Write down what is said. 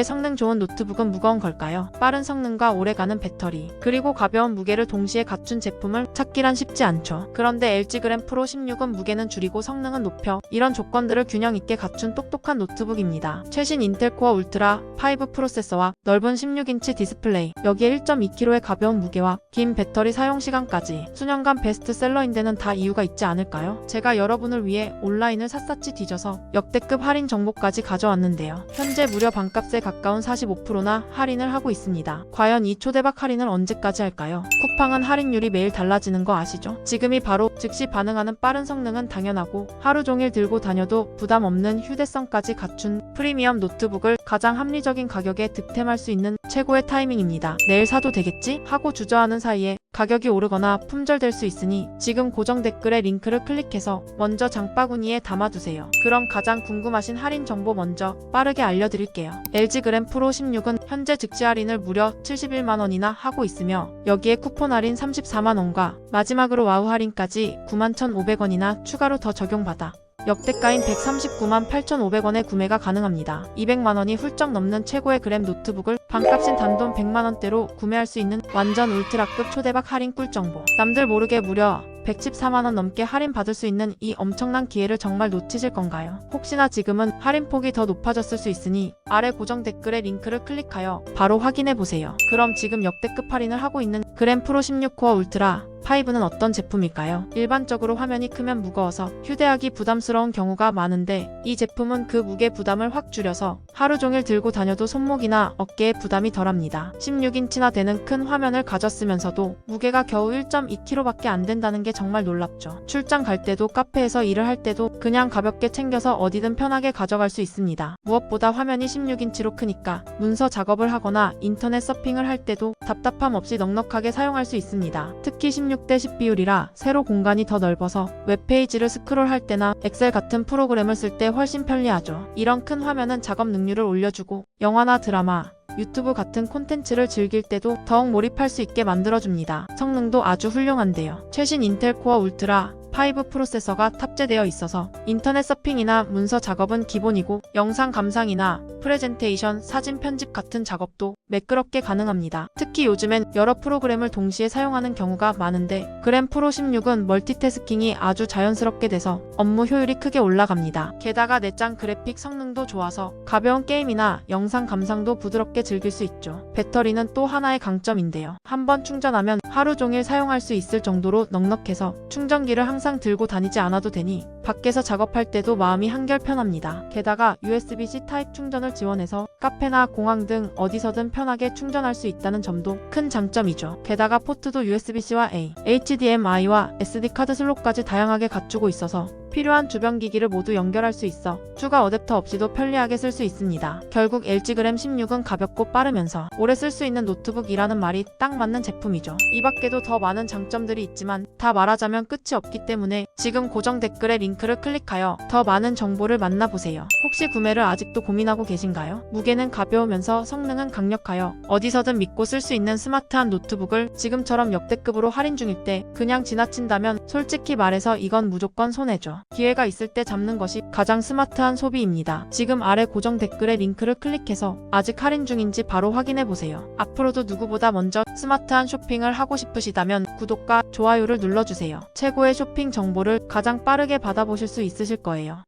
왜 성능 좋은 노트북은 무거운 걸까요? 빠른 성능과 오래가는 배터리, 그리고 가벼운 무게를 동시에 갖춘 제품을 찾기란 쉽지 않죠. 그런데 LG 그램 프로 16은 무게는 줄이고 성능은 높여 이런 조건들을 균형 있게 갖춘 똑똑한 노트북입니다. 최신 인텔 코어 울트라 5 프로세서와 넓은 16인치 디스플레이, 여기에 1.2kg의 가벼운 무게와 긴 배터리 사용 시간까지 수년간 베스트셀러인데는 다 이유가 있지 않을까요? 제가 여러분을 위해 온라인을 샅샅이 뒤져서 역대급 할인 정보까지 가져왔는데요. 현재 무려 반값에 가 까운 45%나 할인을 하고 있습니다. 과연 이 초대박 할인을 언제까지 할까요? 쿠팡은 할인율이 매일 달라지는 거 아시죠? 지금이 바로 즉시 반응하는 빠른 성능은 당연하고 하루 종일 들고 다녀도 부담 없는 휴대성까지 갖춘 프리미엄 노트북을 가장 합리적인 가격에 득템할 수 있는 최고의 타이밍입니다. 내일 사도 되겠지? 하고 주저하는 사이에 가격이 오르거나 품절될 수 있으니 지금 고정 댓글에 링크를 클릭해서 먼저 장바구니에 담아두세요. 그럼 가장 궁금하신 할인 정보 먼저 빠르게 알려드릴게요. LG 그램 프로 16은 현재 즉시 할인을 무려 71만원이나 하고 있으며 여기에 쿠폰 할인 34만원과 마지막으로 와우 할인까지 91,500원이나 추가로 더 적용받아 역대가인 139만 8,500원에 구매가 가능합니다. 200만원이 훌쩍 넘는 최고의 그램 노트북을 반값인 단돈 100만원대로 구매할 수 있는 완전 울트라급 초대박 할인 꿀 정보. 남들 모르게 무려 114만원 넘게 할인 받을 수 있는 이 엄청난 기회를 정말 놓치실 건가요? 혹시나 지금은 할인폭이 더 높아졌을 수 있으니 아래 고정 댓글에 링크를 클릭하여 바로 확인해 보세요. 그럼 지금 역대급 할인을 하고 있는 그램 프로 16 코어 울트라 5는 어떤 제품일까요? 일반적으로 화면이 크면 무거워서 휴대하기 부담스러운 경우가 많은데 이 제품은 그 무게 부담을 확 줄여서 하루 종일 들고 다녀도 손목이나 어깨에 부담이 덜합니다. 16인치나 되는 큰 화면을 가졌으면서도 무게가 겨우 1.2kg밖에 안 된다는 게 정말 놀랍죠. 출장 갈 때도 카페에서 일을 할 때도 그냥 가볍게 챙겨서 어디든 편하게 가져갈 수 있습니다. 무엇보다 화면이 16인치로 크니까 문서 작업을 하거나 인터넷 서핑을 할 때도 답답함 없이 넉넉하게 사용할 수 있습니다. 특히 16대 10 비율이라 세로 공간이 더 넓어서 웹페이지를 스크롤할 때나 엑셀 같은 프로그램을 쓸 때 훨씬 편리하죠. 이런 큰 화면은 작업 능률을 올려주고 영화나 드라마, 유튜브 같은 콘텐츠를 즐길 때도 더욱 몰입할 수 있게 만들어줍니다. 성능도 아주 훌륭한데요. 최신 인텔 코어 울트라 5 프로세서가 탑재되어 있어서 인터넷 서핑이나 문서 작업은 기본이고 영상 감상이나 프레젠테이션, 사진 편집 같은 작업도 매끄럽게 가능합니다. 특히 요즘엔 여러 프로그램을 동시에 사용하는 경우가 많은데 그램 프로 16은 멀티태스킹이 아주 자연스럽게 돼서 업무 효율이 크게 올라갑니다. 게다가 내장 그래픽 성능도 좋아서 가벼운 게임이나 영상 감상도 부드럽게 즐길 수 있죠. 배터리는 또 하나의 강점인데요. 한번 충전하면 하루 종일 사용할 수 있을 정도로 넉넉해서 충전기를 항상 들고 다니지 않아도 되니 밖에서 작업할 때도 마음이 한결 편합니다. 게다가 USB-C 타입 충전을 지원해서 카페나 공항 등 어디서든 편하게 충전할 수 있다는 점도 큰 장점이죠. 게다가 포트도 USB-C와 A, HDMI와 SD 카드 슬롯까지 다양하게 갖추고 있어서 필요한 주변 기기를 모두 연결할 수 있어 추가 어댑터 없이도 편리하게 쓸 수 있습니다. 결국 LG 그램 16은 가볍고 빠르면서 오래 쓸 수 있는 노트북이라는 말이 딱 맞는 제품이죠. 이 밖에도 더 많은 장점들이 있지만 다 말하자면 끝이 없기 때문에 지금 고정 댓글에 링크를 클릭하여 더 많은 정보를 만나보세요. 혹시 구매를 아직도 고민하고 계신가요? 무게는 가벼우면서 성능은 강력하여 어디서든 믿고 쓸 수 있는 스마트한 노트북을 지금처럼 역대급으로 할인 중일 때 그냥 지나친다면 솔직히 말해서 이건 무조건 손해죠. 기회가 있을 때 잡는 것이 가장 스마트한 소비입니다. 지금 아래 고정 댓글에 링크를 클릭해서 아직 할인 중인지 바로 확인해 보세요. 앞으로도 누구보다 먼저 스마트한 쇼핑을 하고 싶으시다면 구독과 좋아요를 눌러주세요. 최고의 쇼핑 정보를 가장 빠르게 받아보실 수 있으실 거예요.